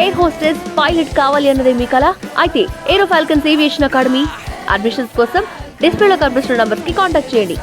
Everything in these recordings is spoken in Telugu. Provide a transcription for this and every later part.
ఎయిర్ హోస్టెస్ పైలట్ కావాలి అన్నదే మీ కల? అయితే aero falcons aviation academy admissions కోసం డిస్ప్లేలో కనిపిస్తున్న నంబర్స్కి కాంటాక్ట్ చేయండి.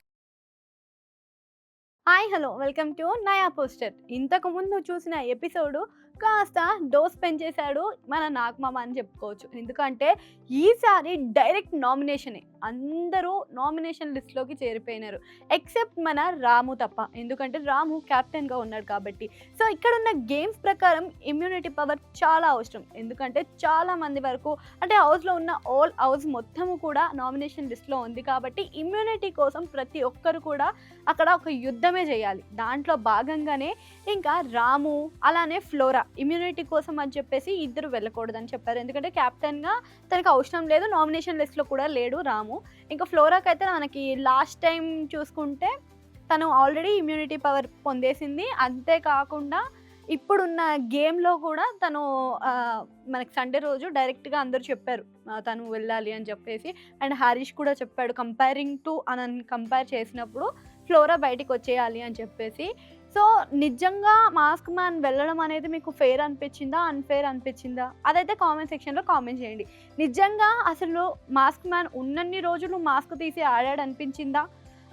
Hi hello welcome to Naya poster ఇంతకు ముందు చూసిన ఎపిసోడ్ కాస్త డోస్ పెంచేశాడు మన నాగమామ అని చెప్పుకోవచ్చు. ఎందుకంటే ఈసారి డైరెక్ట్ నామినేషనే. అందరూ నామినేషన్ లిస్ట్లోకి చేరిపోయినారు. ఎక్సెప్ట్ మన రాము తప్ప. ఎందుకంటే రాము కెప్టెన్గా ఉన్నాడు కాబట్టి. సో ఇక్కడ ఉన్న గేమ్స్ ప్రకారం ఇమ్యూనిటీ పవర్ చాలా అవసరం. ఎందుకంటే చాలా మంది వరకు అంటే హౌస్లో ఉన్న ఆల్ హౌస్ మొత్తము కూడా నామినేషన్ లిస్ట్లో ఉంది కాబట్టి ఇమ్యూనిటీ కోసం ప్రతి ఒక్కరు కూడా అక్కడ ఒక యుద్ధమే చేయాలి. దాంట్లో భాగంగానే ఇంకా రాము అలానే ఫ్లోరా ఇమ్యూనిటీ కోసం అని చెప్పేసి ఇద్దరు వెళ్ళకూడదని చెప్పారు. ఎందుకంటే కెప్టెన్గా తనకు అవసరం లేదు నామినేషన్ లిస్ట్లో కూడా లేడు రాము. ఇంకా ఫ్లోరాకి అయితే మనకి లాస్ట్ టైం చూసుకుంటే తను ఆల్రెడీ ఇమ్యూనిటీ పవర్ పొందేసింది. అంతేకాకుండా ఇప్పుడున్న గేమ్లో కూడా తను మనకి సండే రోజు డైరెక్ట్గా అందరూ చెప్పారు తను వెళ్ళాలి అని చెప్పేసి. అండ్ హరీష్ కూడా చెప్పాడు కంపేరింగ్ టు అని కంపేర్ చేసినప్పుడు ఫ్లోరా బయటికి వచ్చేయాలి అని చెప్పేసి. సో నిజంగా మాస్క్ మ్యాన్ వెళ్ళడం అనేది మీకు ఫెయిర్ అనిపించిందా అన్ఫేర్ అనిపించిందా? అదైతే కామెంట్ సెక్షన్లో కామెంట్ చేయండి. నిజంగా అసలు మాస్క్ మ్యాన్ ఉన్నన్ని రోజులు మాస్క్ తీసి ఆడాడు అనిపించిందా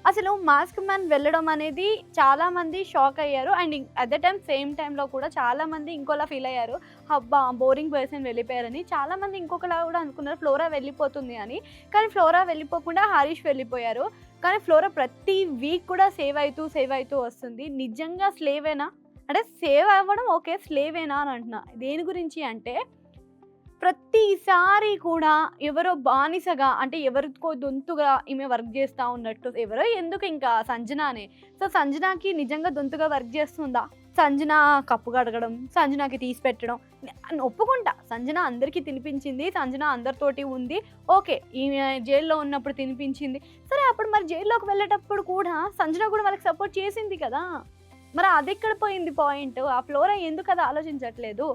అసలు మాస్క్ మ్యాన్ వెళ్ళడం అనేది చాలా మంది షాక్ అయ్యారు. And at the time same టైంలో కూడా చాలా మంది ఇంకోలా ఫీల్ అయ్యారు. అబ్బా బోరింగ్ పర్సన్ వెళ్ళిపోయారని. చాలా మంది ఇంకొకలా కూడా అనుకున్నారు ఫ్లోరా వెళ్ళిపోతుంది అని. కానీ ఫ్లోరా వెళ్ళిపోకుండా హరీష్ వెళ్ళిపోయారు. కానీ ఫ్లోరా ప్రతి వీక్ కూడా సేవ్ అవుతూ సేవ్ అవుతూ వస్తుంది. నిజంగా స్లేవేనా అంటే సేవ్ అవ్వడం ఓకే స్లేవేనా అని అంటున్నా. దేని గురించి అంటే ప్రతిసారి కూడా ఎవరో బానిసగా అంటే ఎవరికో దొంతుగా ఈమె వర్క్ చేస్తూ ఉన్నట్టు ఎవరో ఎందుకు ఇంకా సంజనానే? సో సంజనాకి నిజంగా దొంతుగా వర్క్ చేస్తుందా? సంజన కప్పు కడగడం సంజనాకి తీసి పెట్టడం నేను ఒప్పుకుంటా. సంజన అందరికీ తినిపించింది సంజన అందరితోటి ఉంది. ఓకే ఈమె జైల్లో ఉన్నప్పుడు తినిపించింది. సరే అప్పుడు మరి జైల్లోకి వెళ్ళేటప్పుడు కూడా సంజన కూడా వాళ్ళకి సపోర్ట్ చేసింది కదా? మరి అది ఎక్కడ పోయింది పాయింట్ ఆ ఫ్లోరా ఎందుకు అది ఆలోచించట్లేదు?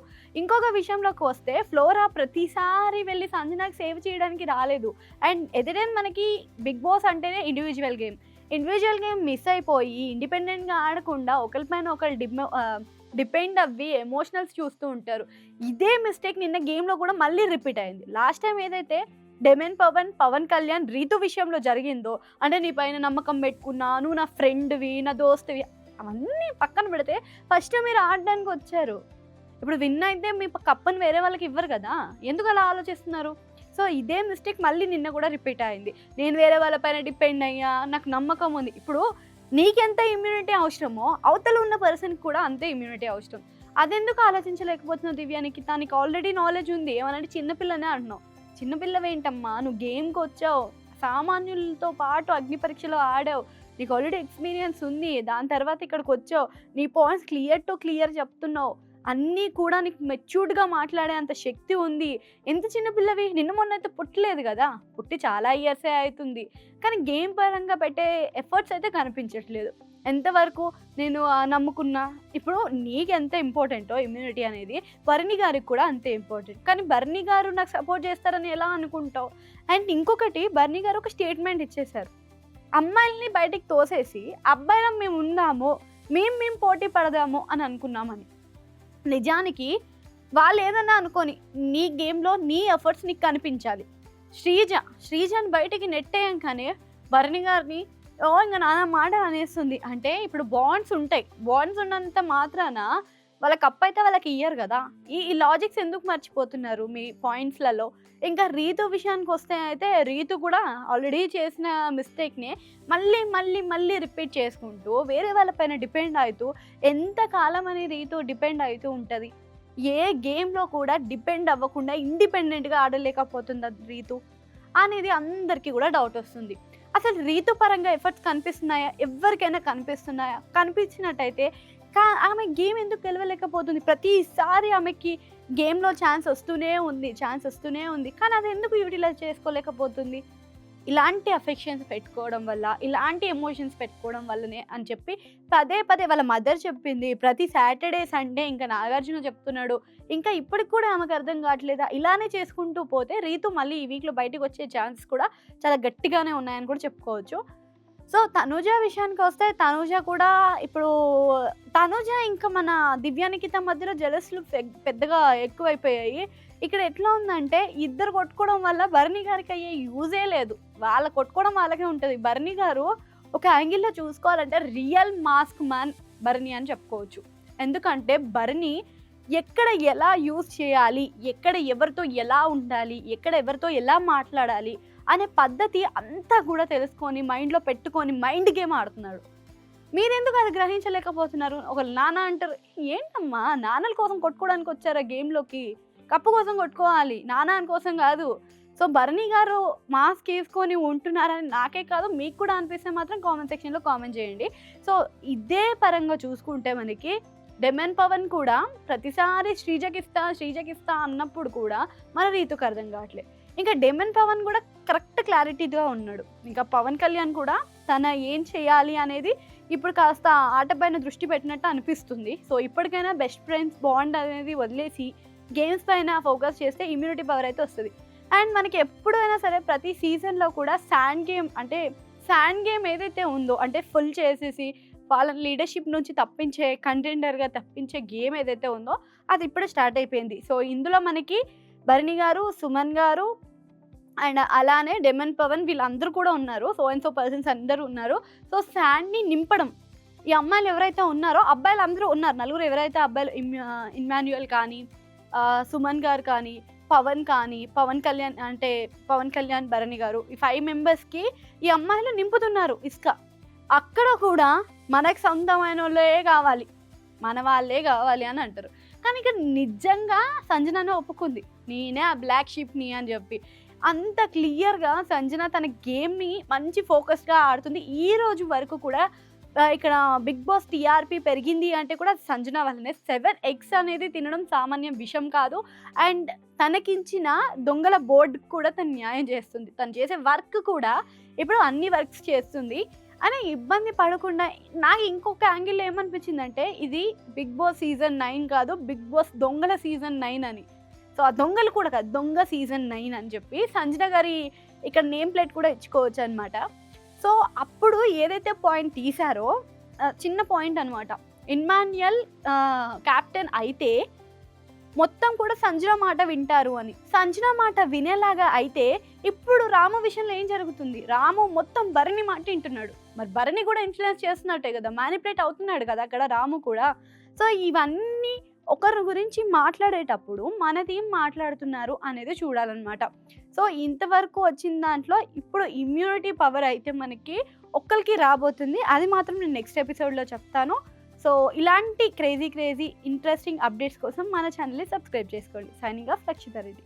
ఇంకొక విషయంలోకి వస్తే ఫ్లోరా ప్రతిసారి వెళ్ళి సంజనాకి సేవ్ చేయడానికి రాలేదు. అండ్ ఎదురైన మనకి బిగ్ బాస్ అంటేనే individual game individual game miss అయిపోయి ఇండిపెండెంట్గా ఆడకుండా ఒకరిపైన ఒకరు డిప్ డిపెండ్ అవ్వి ఎమోషనల్స్ చూస్తూ ఉంటారు. ఇదే మిస్టేక్ నిన్న గేమ్లో కూడా మళ్ళీ రిపీట్ అయింది. లాస్ట్ టైం ఏదైతే డెమెన్ పవన్ పవన్ కళ్యాణ్ రీతు విషయంలో జరిగిందో అంటే నీ పైన నమ్మకం పెట్టుకున్నా నువ్వు నా ఫ్రెండ్వి నా దోస్తువి అవన్నీ పక్కన పెడితే ఫస్ట్ మీరు ఆడడానికి వచ్చారు. ఇప్పుడు విన్ అయితే మీ కప్పని వేరే వాళ్ళకి ఇవ్వరు కదా? ఎందుకు అలా ఆలోచిస్తున్నారు? సో ఇదే మిస్టేక్ మళ్ళీ నిన్న కూడా రిపీట్ అయింది. నేను వేరే వాళ్ళపైన డిపెండ్ అయ్యా నాకు నమ్మకం ఉంది. ఇప్పుడు నీకెంత ఇమ్యూనిటీ అవసరమో అవతల ఉన్న పర్సన్కి కూడా అంతే ఇమ్యూనిటీ అవసరం. అదెందుకు ఆలోచించలేకపోతున్నావు దివ్యానికి తనకి ఆల్రెడీ నాలెడ్జ్ ఉంది. ఏమనంటే చిన్నపిల్లనే అంటున్నావు. చిన్నపిల్లవేంటమ్మా నువ్వు గేమ్కి వచ్చావు. సామాన్యులతో పాటు అగ్ని పరీక్షలో ఆడావు. నీకు ఆల్రెడీ ఎక్స్పీరియన్స్ ఉంది. దాని తర్వాత ఇక్కడికి వచ్చావు. నీ పాయింట్స్ క్లియర్ టు క్లియర్ చెప్తున్నావు. అన్నీ కూడా నీకు మెచ్యూర్డ్గా మాట్లాడే అంత శక్తి ఉంది. ఎంత చిన్న పిల్లవి? నిన్న మొన్న అయితే పుట్టలేదు కదా? పుట్టి చాలా ఇయర్సే అవుతుంది. కానీ గేమ్ పరంగా పెట్టే ఎఫర్ట్స్ అయితే కనిపించట్లేదు. ఎంతవరకు నేను నమ్ముకున్నా? ఇప్పుడు నీకు ఎంత ఇంపార్టెంటో ఇమ్యూనిటీ అనేది బర్ణి గారికి కూడా అంతే ఇంపార్టెంట్ కానీ బర్ణి గారు నాకు సపోర్ట్ చేస్తారని ఎలా అనుకుంటావు? అండ్ ఇంకొకటి బర్ణి గారు ఒక స్టేట్మెంట్ ఇచ్చేశారు. అమ్మాయిల్ని బయటికి తోసేసి అబ్బాయిలం మేము ఉందాము మేము మేము పోటీ పడదాము అని అనుకున్నామని. నిజానికి వాళ్ళు ఏదన్నా అనుకొని నీ గేమ్లో నీ ఎఫర్ట్స్ నీకు కనిపించాలి. శ్రీజ శ్రీజని బయటికి నెట్టేయంగానే భరణి గారిని ఓ ఇంకా నాన్న మాట అనేస్తుంది. అంటే ఇప్పుడు బాండ్స్ ఉంటాయి. బాండ్స్ ఉన్నంత మాత్రాన వాళ్ళకి అప్ అయితే వాళ్ళకి ఇయ్యరు కదా. ఈ ఈ లాజిక్స్ ఎందుకు మర్చిపోతున్నారు మీ పాయింట్స్లలో ఇంకా రీతు విషయానికి వస్తే అయితే రీతు కూడా ఆల్రెడీ చేసిన మిస్టేక్ని మళ్ళీ మళ్ళీ మళ్ళీ రిపీట్ చేసుకుంటూ వేరే వాళ్ళపైన డిపెండ్ అవుతూ ఎంత కాలం అని రీతు డిపెండ్ అవుతూ ఉంటుంది? ఏ గేమ్లో కూడా డిపెండ్ అవ్వకుండా ఇండిపెండెంట్గా ఆడలేకపోతుంది రీతు? అనేది అందరికీ కూడా డౌట్ వస్తుంది. అసలు రీతు పరంగా ఎఫర్ట్స్ కనిపిస్తున్నాయా? ఎవరికైనా కనిపిస్తున్నాయా? కనిపించినట్టయితే కా ఆమె గేమ్ ఎందుకు గెలవలేకపోతుంది? ప్రతిసారి ఆమెకి గేమ్లో ఛాన్స్ వస్తూనే ఉంది ఛాన్స్ వస్తూనే ఉంది. కానీ అది ఎందుకు యూటిలైజ్ చేసుకోలేకపోతుంది? ఇలాంటి అఫెక్షన్స్ పెట్టుకోవడం వల్ల ఇలాంటి ఎమోషన్స్ పెట్టుకోవడం వల్లనే అని చెప్పి పదే పదే వాళ్ళ మదర్ చెప్పింది. ప్రతి సాటర్డే సండే ఇంకా నాగార్జున చెప్తున్నాడు. ఇంకా ఇప్పటికి కూడా ఆమెకు అర్థం కావట్లేదా? ఇలానే చేసుకుంటూ పోతే రీతు మళ్ళీ ఈ వీక్లో బయటకు వచ్చే ఛాన్స్ కూడా చాలా గట్టిగానే ఉన్నాయని కూడా చెప్పుకోవచ్చు. సో తనూజ విషయానికి వస్తే తనూజ కూడా ఇప్పుడు తనూజ ఇంకా మన దివ్యానికిత మధ్యలో జలస్లు పెద్దగా ఎక్కువైపోయాయి. ఇక్కడ ఎట్లా ఉందంటే ఇద్దరు కొట్టుకోవడం వల్ల భరణి గారికి అయ్యే యూజే లేదు. వాళ్ళ కొట్టుకోవడం వాళ్ళకే ఉంటుంది. భరణి గారు ఒక యాంగిల్లో చూసుకోవాలంటే రియల్ మాస్క్ మ్యాన్ భరణి అని చెప్పుకోవచ్చు. ఎందుకంటే భరణి ఎక్కడ ఎలా యూజ్ చేయాలి ఎక్కడ ఎవరితో ఎలా ఉండాలి ఎక్కడ ఎవరితో ఎలా మాట్లాడాలి అనే పద్ధతి అంతా కూడా తెలుసుకొని మైండ్లో పెట్టుకొని మైండ్ గేమ్ ఆడుతున్నాడు మీరెందుకు అది గ్రహించలేకపోతున్నారు? ఒక నాన్న అంటారు ఏంటమ్మా నాన్నల కోసం కొట్టుకోవడానికి వచ్చారా గేమ్లోకి? కప్పు కోసం కొట్టుకోవాలి నాన్న కోసం కాదు. సో భరణి గారు మాస్క్ వేసుకొని ఉంటున్నారని నాకే కాదు మీకు కూడా అనిపిస్తే మాత్రం కామెంట్ సెక్షన్లో కామెంట్ చేయండి. సో ఇదే పరంగా చూసుకుంటే మనకి డెమెన్ పవన్ కూడా ప్రతిసారి శ్రీజకిస్తా శ్రీజకిస్తా అన్నప్పుడు కూడా మన రీతుకు అర్థం కావట్లేదు. ఇంకా డెమెన్ పవన్ కూడా కరెక్ట్ క్లారిటీగా ఉన్నాడు. ఇంకా పవన్ కళ్యాణ్ కూడా తన ఏం చేయాలి అనేది ఇప్పుడు కాస్త ఆట పైన దృష్టి పెట్టినట్టు అనిపిస్తుంది. సో ఇప్పటికైనా బెస్ట్ ఫ్రెండ్స్ బాండ్ అనేది వదిలేసి గేమ్స్ పైన ఫోకస్ చేస్తే ఇమ్యూనిటీ పవర్ అయితే వస్తుంది. అండ్ మనకి ఎప్పుడైనా సరే ప్రతి సీజన్లో కూడా శాండ్ గేమ్ అంటే శాండ్ గేమ్ ఏదైతే ఉందో అంటే ఫుల్ చేసేసి వాళ్ళని లీడర్షిప్ నుంచి తప్పించే కంటెండర్గా తప్పించే గేమ్ ఏదైతే ఉందో అది ఇప్పుడే స్టార్ట్ అయిపోయింది. సో ఇందులో మనకి భరణి గారు సుమన్ గారు అండ్ అలానే డెమన్ పవన్ వీళ్ళందరూ కూడా ఉన్నారు. సో అండ్ సో పర్సన్స్ అందరూ ఉన్నారు. సో శాండ్ని నింపడం. ఈ అమ్మాయిలు ఎవరైతే ఉన్నారో అబ్బాయిలు అందరూ ఉన్నారు. నలుగురు ఎవరైతే అబ్బాయిలు ఇమ్మాన్యుయల్ కానీ సుమన్ గారు కానీ పవన్ కానీ పవన్ కళ్యాణ్ అంటే పవన్ కళ్యాణ్ భరణి గారు ఈ ఫైవ్ మెంబర్స్కి ఈ అమ్మాయిలు నింపుతున్నారు ఇసుక. అక్కడ కూడా మనకు సొంతమైన వాళ్ళే కావాలి. మన వాళ్ళే కావాలి అని అంటారు. కానీ ఇక్కడ నిజంగా సంజననే ఒప్పుకుంది. నేనే ఆ బ్లాక్ షీప్ని అని చెప్పి. అంత క్లియర్గా సంజన తన గేమ్ని మంచి ఫోకస్గా ఆడుతుంది. ఈ రోజు వరకు కూడా ఇక్కడ బిగ్ బాస్ టీఆర్పీ పెరిగింది అంటే కూడా సంజన వల్లనే. సెవెన్ ఎగ్స్ అనేది తినడం సామాన్య విషయం కాదు. అండ్ తనకించిన దొంగల బోర్డు కూడా తను న్యాయం చేస్తుంది. తను చేసే వర్క్ కూడా ఇప్పుడు అన్ని వర్క్స్ చేస్తుంది. అని ఇబ్బంది పడకుండా నాకు ఇంకొక యాంగిల్ ఏమనిపించిందంటే ఇది బిగ్ బాస్ సీజన్ నైన్ కాదు బిగ్ బాస్ దొంగల సీజన్ నైన్ అని. సో ఆ దొంగలు కూడా కాదు దొంగ సీజన్ నైన్ అని చెప్పి సంజన గారి ఇక్కడ నేమ్ ప్లేట్ కూడా ఇచ్చుకోవచ్చు అనమాట సో అప్పుడు ఏదైతే పాయింట్ తీశారో చిన్న పాయింట్ అనమాట ఇన్మాన్యుయల్ క్యాప్టెన్ అయితే మొత్తం కూడా సంజన మాట వింటారు అని. సంజన మాట వినేలాగా అయితే ఇప్పుడు రాము విషయంలో ఏం జరుగుతుంది? రాము మొత్తం భరణి మాట వింటున్నాడు. మరి భరణి కూడా ఇన్ఫ్లుయెన్స్ చేస్తున్నట్టే కదా? మ్యానిపులేట్ అవుతున్నాడు కదా అక్కడ రాము కూడా. సో ఇవన్నీ ఒకరి గురించి మాట్లాడేటప్పుడు మనది ఏం మాట్లాడుతున్నారు అనేది చూడాలన్నమాట. సో ఇంతవరకు వచ్చిన దాంట్లో ఇప్పుడు ఇమ్యూనిటీ పవర్ అయితే మనకి ఒక్కరికి రాబోతుంది. అది మాత్రం నేను నెక్స్ట్ ఎపిసోడ్లో చెప్తాను. సో ఇలాంటి క్రేజీ క్రేజీ ఇంట్రెస్టింగ్ అప్డేట్స్ కోసం మన ఛానల్ని సబ్స్క్రైబ్ చేసుకోండి. Signing off లక్షిత Reddy